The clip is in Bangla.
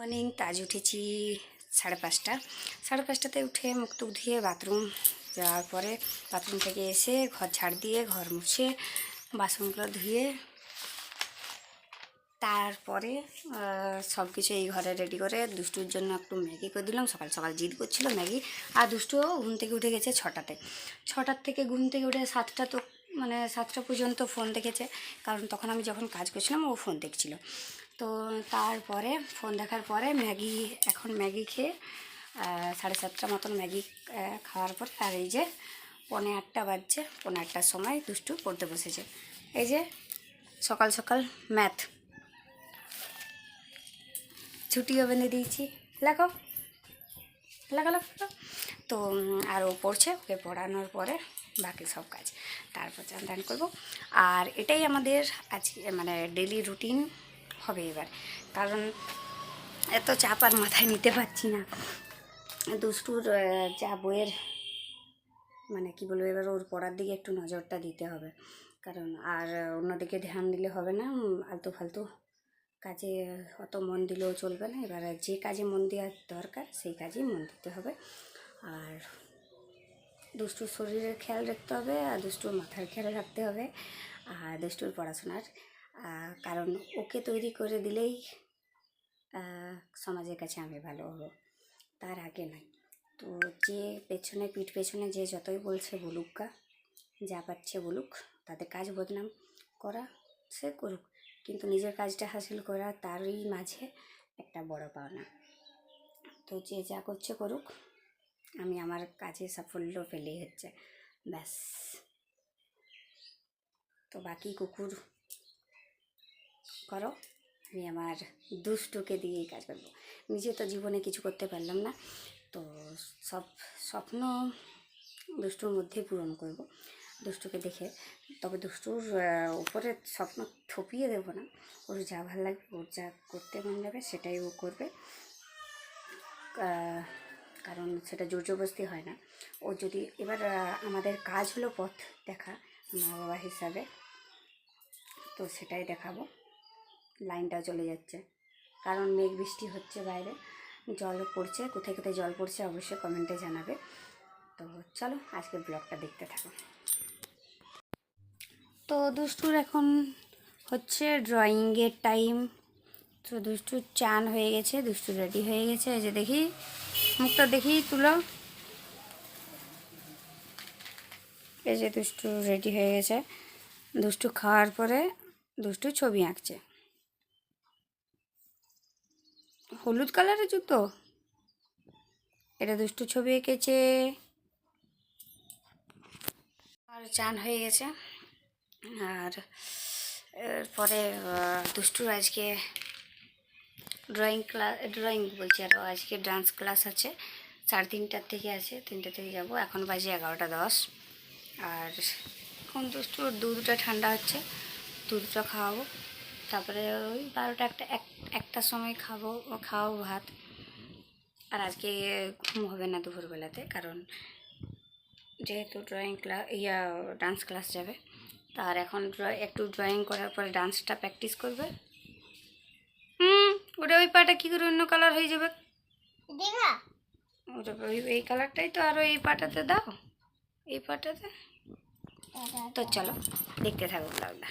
মর্নিং তাজ উঠেছি সাড়ে পাঁচটা। সাড়ে পাঁচটাতে উঠে মুখ টুক ধুয়ে বাথরুম যাওয়ার পরে বাথরুম থেকে এসে ঘর ঝাড় দিয়ে ঘর মুছে বাসনগুলো ধুয়ে তারপরে সব কিছু এই ঘরে রেডি করে দুষ্টুর জন্য একটু ম্যাগি করে দিলাম। সকাল সকাল জিদ করছিল ম্যাগি। আর দুষ্টুও ঘুম থেকে উঠে গেছে ছটাতে। ছটার থেকে ঘুম থেকে উঠে সাতটা তো মানে সাতটা পর্যন্ত ফোন দেখেছে। কারণ তখন আমি যখন কাজ করছিলাম ও ফোন দেখছিল। তো তারপরে ফোন দেখার পরে ম্যাগি, এখন ম্যাগি খেয়ে সাড়ে সাতটা মতন ম্যাগি খাওয়ার পর আর এই যে পৌনে আটটা বাজছে, পৌনে আটটার সময় দুষ্টু পড়তে বসেছে। এই যে সকাল সকাল ম্যাথ ছুটিও বেঁধে দিয়েছি। লেখো। লেখো লেখো তো আর ও পড়ছে, ওকে পড়ানোর পরে বাকি সব কাজ। তারপর চান করব। আর এটাই আমাদের আজকে মানে ডেলি রুটিন হবে এবার। কারণ এত চাপ আর মাথায় নিতে পারছি না। দুষ্টুর যা বইয়ের মানে কি বলব, এবার ওর পড়ার দিকে একটু নজরটা দিতে হবে। কারণ আর অন্যদিকে ধ্যান দিলে হবে না আলতু ফালতু কাজে অত মন দিলেও চলবে না। এবার যে কাজে মন দেওয়ার দরকার, সেই কাজেই মন দিতে হবে। আর দুষ্টুর শরীরের খেয়াল রাখতে হবে, আর দুষ্টুর মাথার খেয়াল রাখতে হবে, আর দুষ্টুর পড়াশোনার কারণ ওকে তৈরি করে দিলেই সমাজের কাছে আমি ভালো হব। তার আগে নয়। তো যে পেছনে, পিঠ পেছনে যে যতই বলছে বলুক যা পাচ্ছে বলুক, তাদের কাজ বদনাম করা সে করুক, কিন্তু নিজের কাজটা হাসিল করা তারই মাঝে একটা বড় পাওনা। তো যে যা করছে করুক, আমি আমার কাজে সাফল্য পেলেই হচ্ছে, ব্যাস। তো বাকি কুকুর করো। আমি আমার দুষ্টুকে দিয়েই কাজ করব। নিজে তো জীবনে কিছু করতে পারলাম না। তো সব স্বপ্ন দুষ্টুর মধ্যেই পূরণ করব। দুষ্টুকে দেখে, তবে দুষ্টুর উপরে স্বপ্ন থপিয়ে দেবো না। ওর যা ভালো লাগবে, ওর যা করতে মন যাবে, সেটাই ও করবে। কারণ সেটা জোর জবরদস্তি হয় না। ও যদি এবার আমাদের কাজ হলো পথ দেখা, মা বাবা হিসাবে, তো সেটাই দেখাবো। লাইনটা চলে যাচ্ছে। কারণ মেঘ বৃষ্টি হচ্ছে বাইরে। জল পড়ছে, কোথায় কোথায় জল পড়ছে অবশ্যই কমেন্টে জানাবে। তো চলো আজকে ব্লগটা দেখতে থাকো। তো দুষ্টুর এখন হচ্ছে ড্রয়িংয়ের টাইম তো দুষ্টুর চান হয়ে গেছে, দুষ্টু রেডি হয়ে গেছে। এই যে দেখি, মুখটা দেখি, তুলো। এই যে দুষ্টু রেডি হয়ে গেছে। দুষ্টু খাওয়ার পরে দুষ্টু ছবি আঁকছে। হলুদ কালারের জুতো? এটা দুষ্টু ছবি এঁকেছে। আর চান হয়ে গেছে। আর এরপরে দুষ্টুর আজকে ড্রয়িং ক্লাস ড্রয়িং বলছি আরও আজকে ডান্স ক্লাস আছে। সাড়ে তিনটার থেকে আছে তিনটা থেকে যাব। এখন বাজে এগারোটা দশ। আর এখন দুষ্টুর দুধটা ঠান্ডা হচ্ছে দুধটা খাওয়াবো। তারপরে ওই বারোটা একটা এক একটার সময় খাব খাওয়াবো ভাত। আর আজকে ঘুম হবে না দুপুরবেলাতে কারণ যেহেতু ড্রয়িং ক্লাস ইয়া ডান্স ক্লাস যাবে তার এখন একটু ড্রয়িং করার পরে ডান্সটা প্র্যাকটিস করবে। হুম ওটা ওই পাটা কী করে অন্য কালার হয়ে যাবে? ওটা ওই এই কালারটাই তো আরও এই পাটাতে দাও এই পাটাতে। তো। চলো দেখতে থাকো ব্লগটা।